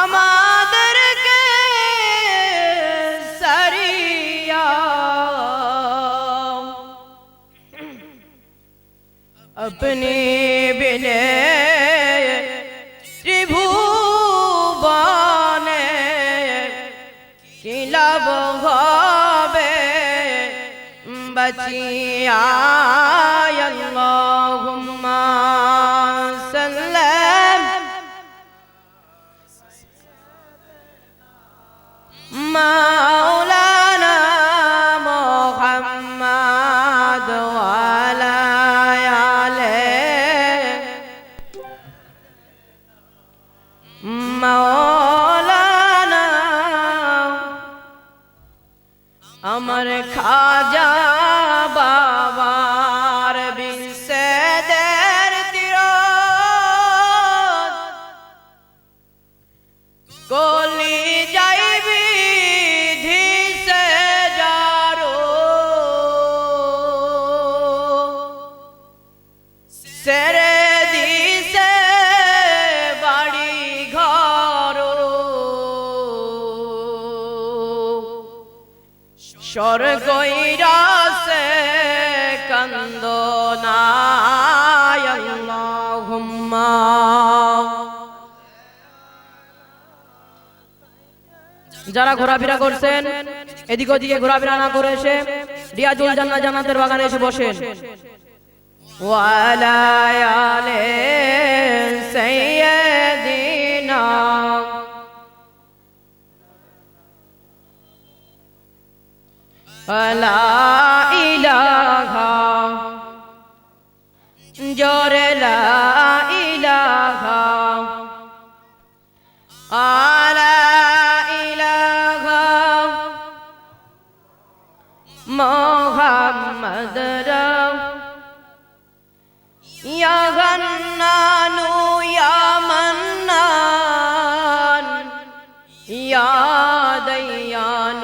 আমাদেরকে সারিয়া अपने बिने ত্রিভুবনে কি লাভ হবে mão. যারা ঘোরাফেরা করছেন, এদিক ওদিকে ঘোরাফেরা না করে এসে রিয়াজুল জান্না জান্নাতের বাগানে এসে বসেন। ওয়ালায়ালে জোরে লা ইলাহা। আ محمد رسول يا غنان يا منان يا ديان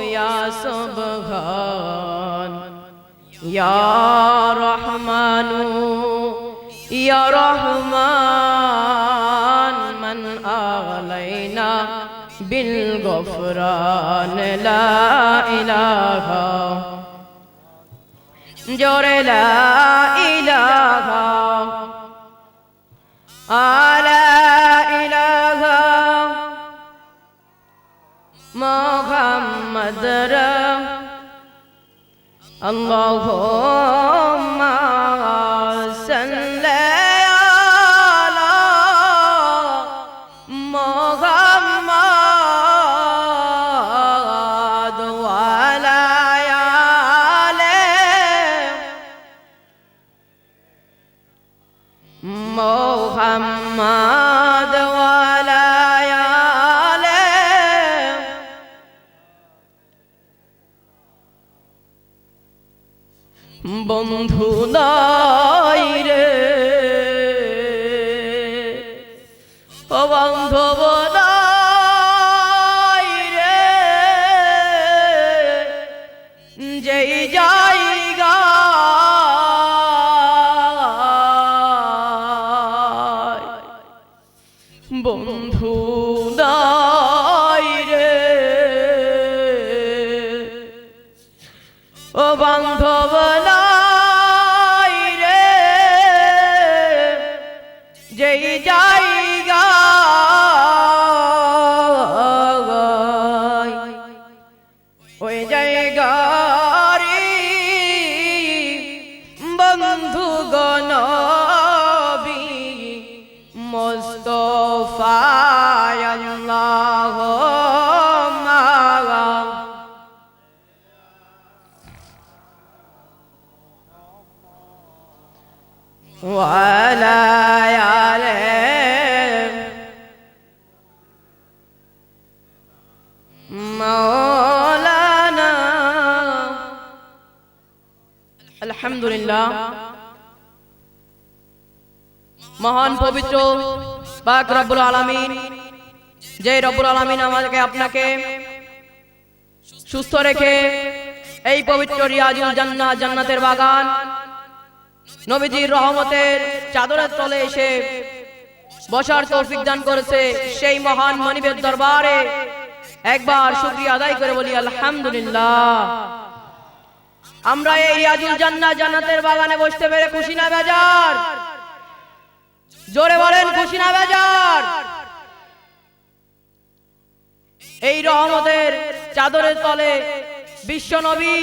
يا سبحان يا رحمن يا رحمن من علينا بالغفران لا إله জোরে লা ইলাহা। আলা ইলাহা। মুহাম্মদ সাল্লি বন্ধু। আলহামদুলিল্লাহ মহান পবিত্র পাক রব্বুল আলামিন যে রব্বুল আলামিন আমাদেরকে আপনাকে সুস্থ রেখে এই পবিত্র রিয়াজুল জান্নাহ জান্নাতের বাগান নবীজির রহমতের চাদরের তলে এসে বসার তৌফিক দান করেছে সেই মহান মনিবের দরবারে একবার শুকরিয়া আদায় করে বলি, আলহামদুলিল্লাহ। আমরা এই রিয়াজুল জান্না জান্নাতের বাগানে বসতে পেরে খুশি না বেজার? জোরে বলেন খুশি না বেজার? এই রহমতের চাদরের তলে বিশ্ব নবী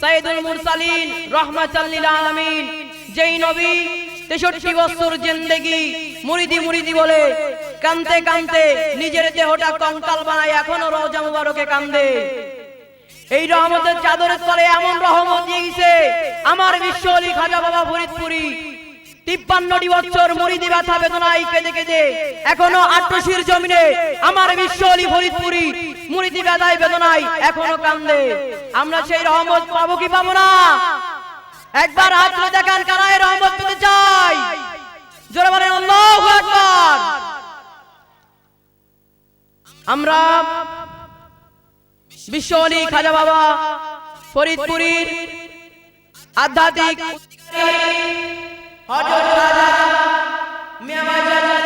সাইদুল মুরসালিন রহমাতাল্লিল আলামিন যেই নবী তেষট্টি বছর জেন্দেগি মুড়িদি মুড়িদি বলে কানতে কানতে নিজের দেহটা কঙ্কাল বানায় এখনও রোজা মুবারকে কান্দে। এই রহমতের চাদরের তলে এমন রহমত দিয়ে গেছে আমার বিশ্ব অলি খাজা বাবা ফরিদপুরি। তিপ্পান্নটি বছর মরিদি ব্যথা বেদনায় কেঁদে কেঁদে এখনও আটশির জমিনে আমার বিশ্ব অলি ফরিদপুরি মরিদি ব্যথায় বেদনায় এখনও কান্দে। আমরা সেই রহমত পাবো কি পাবো না? একবার হাত তুলে দেখান কারা এই রহমত পেতে চাই জোরে বলেন, আল্লাহু আকবার। আমরা বিশ্বনী খাজা বাবা ফরিদপুরীর আধ্যাত্মিক হজরত রাজা মিয়া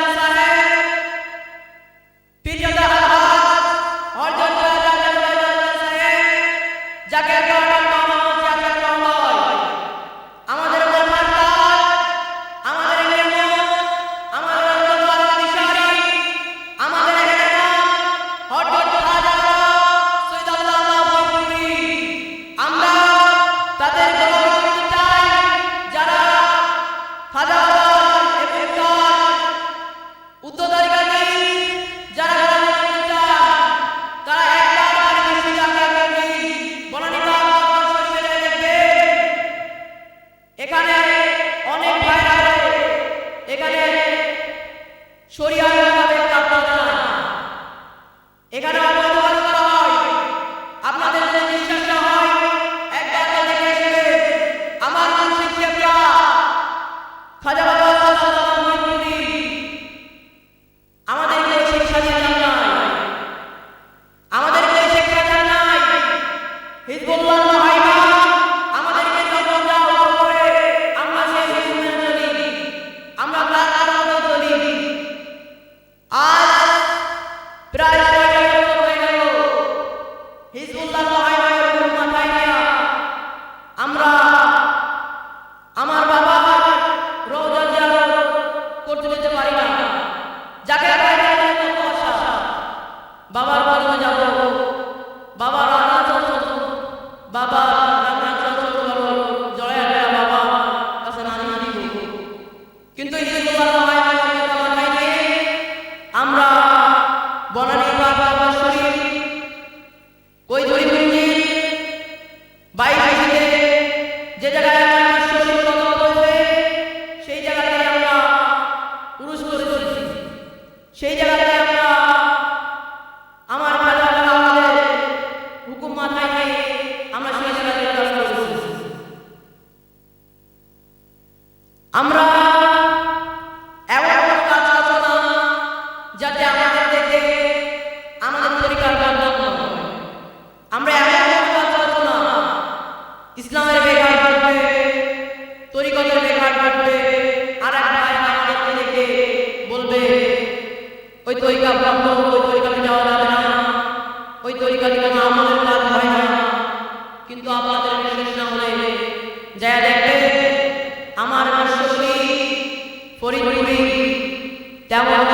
তেমন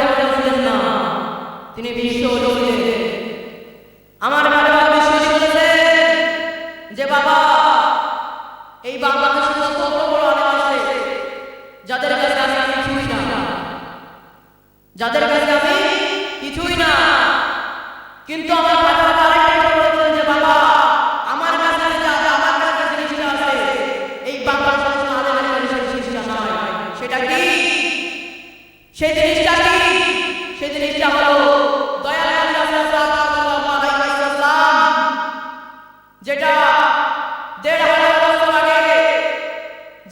তেমন ছিলেন না তিনি বিশ্ব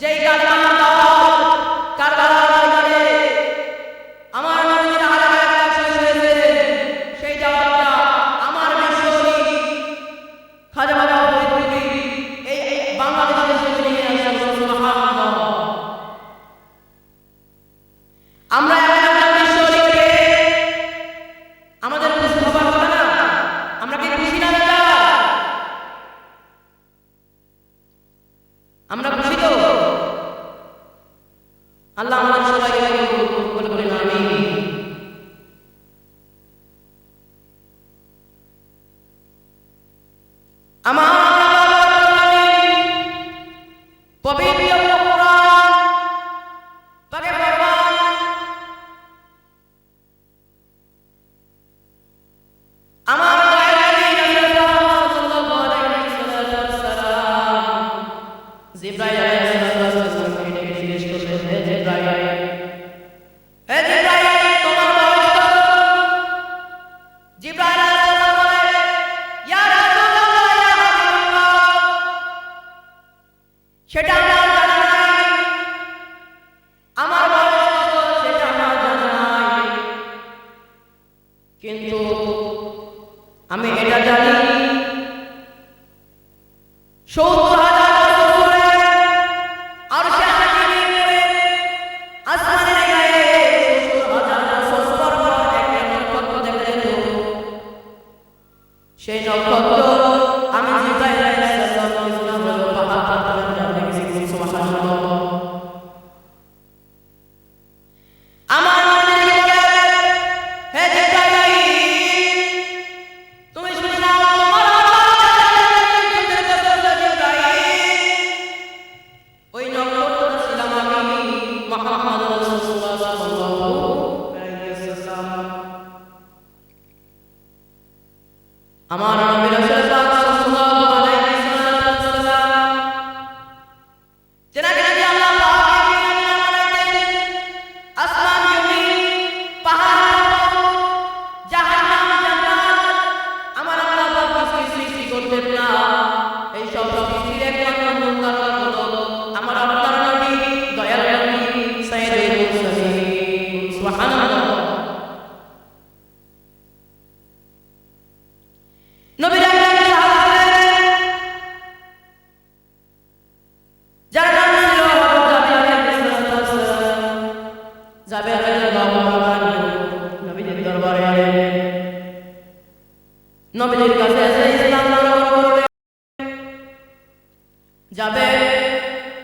জয় গান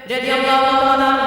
যদি আল্লাহ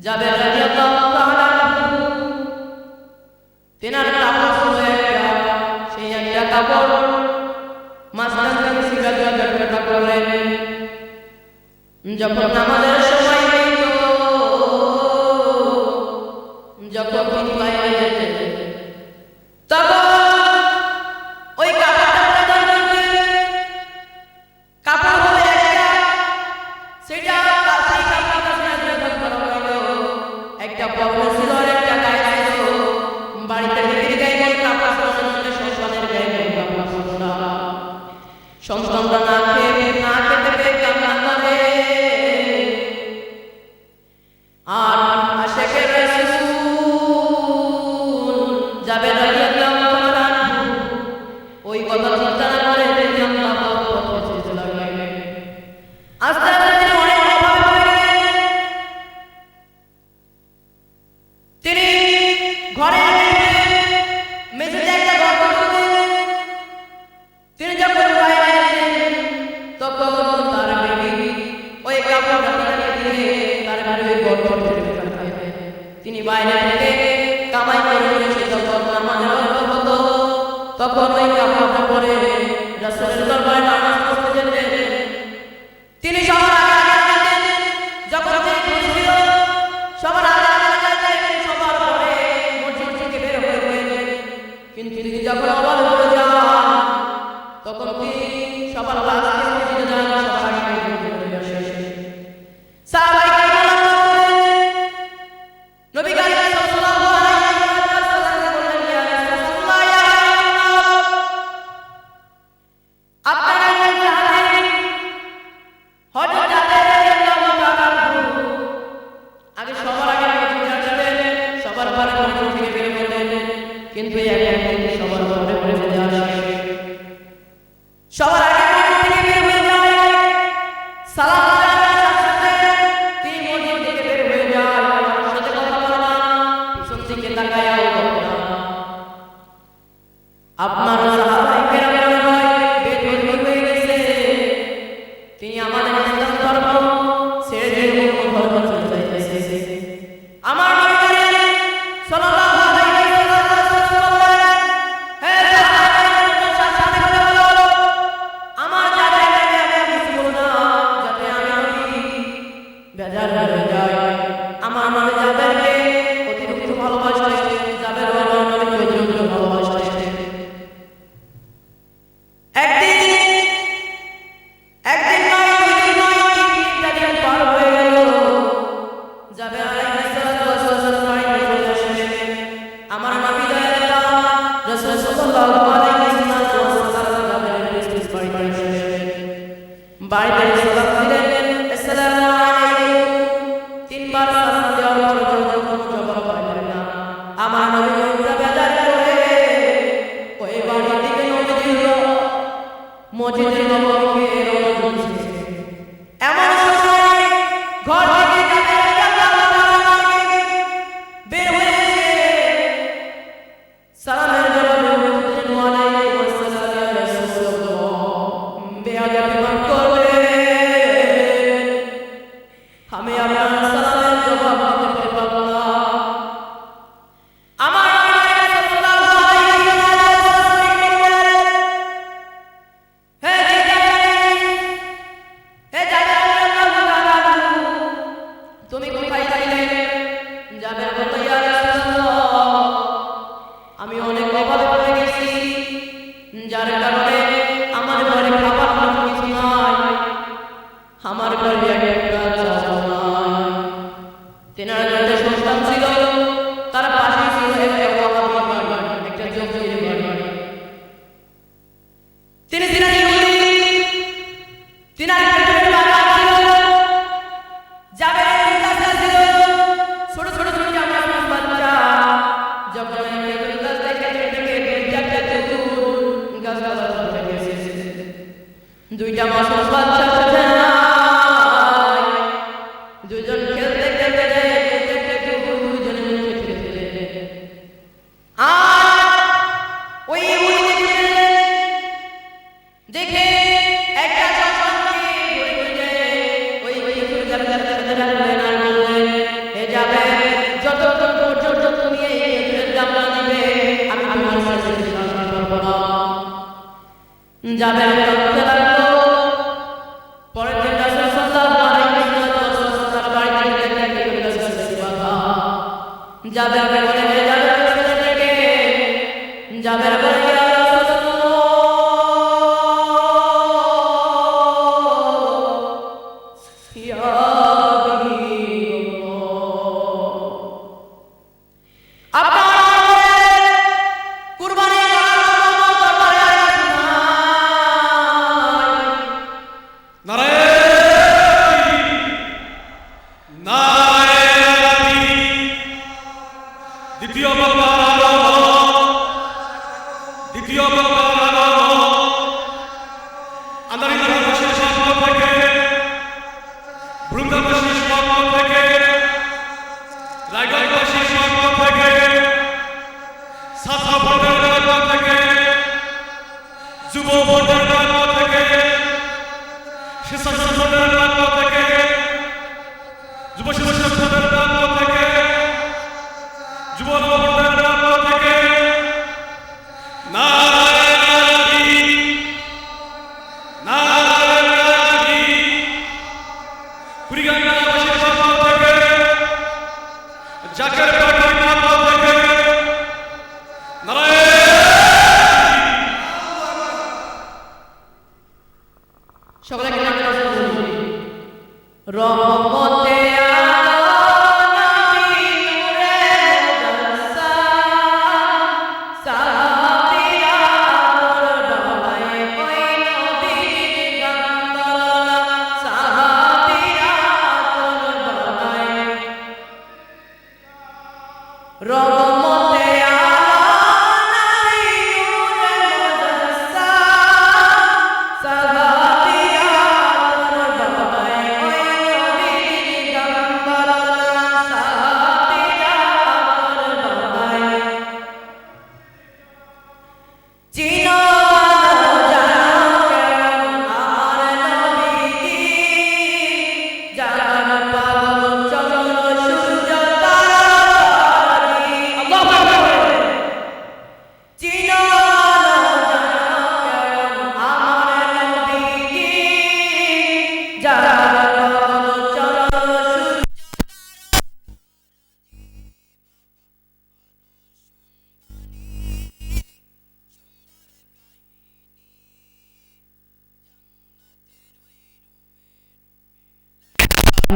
জাবের রাদিয়াল্লাহু তাআলা তেনার তাপস হলো একটা, সেই একটা কাপড় মাস্টার থেকে শিখাতে ব্যাখ্যাটা করলেন যখন আমাদের সময় যখন রহমতে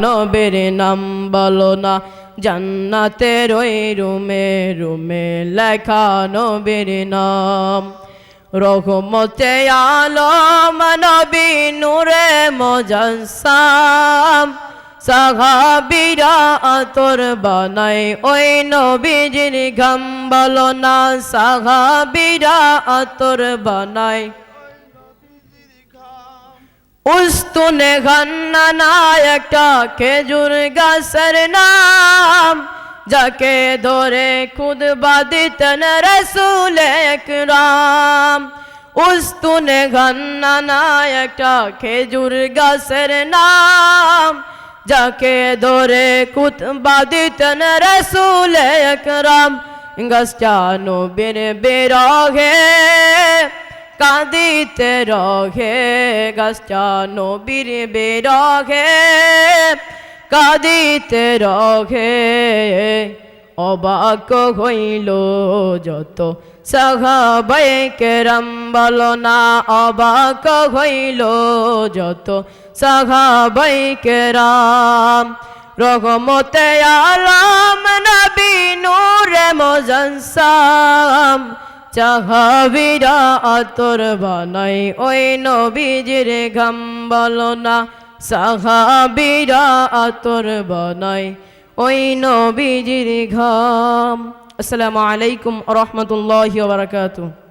নবের নাম বলো না। জান্নাতের ওই রুমে রুমে লেখা নবের নাম। রহমতে আলম, নবী নূরে মজসাম। সাহাবিরা আতর বানাই ওই নবীজির ঘাম বলো না। সাহাবিরা আতর বানাই উস্তুনে ঘন্না একটা খেজুর গাছের নাম, যাকে ধরে খুদ বাদিতন রসুল একরাম। উস্তুনে ঘন্না একটা খেজুর গাছের নাম, যাকে ধরে খুদ বাদিতন রসুল একরাম। গাছটা নবীর বেরহে কাঁদিতে রহে গাছটা নবীর বেরহে, কাঁদিতে রহে, অবাক হইল যত সহাবাই কেরম না, অবাক হইল যত সহাবাই কেরাম। রহমতে আলম নবী নূরে মজনসাম চাহাবিরা আতর বানাই। ওই নবীজির ঘাম বলো না। সাহাবিরা আতর বানাই। ওই নবীজির ঘাম। আসসালামু আলাইকুম রহমতুল্লাহ বারকাতুহ।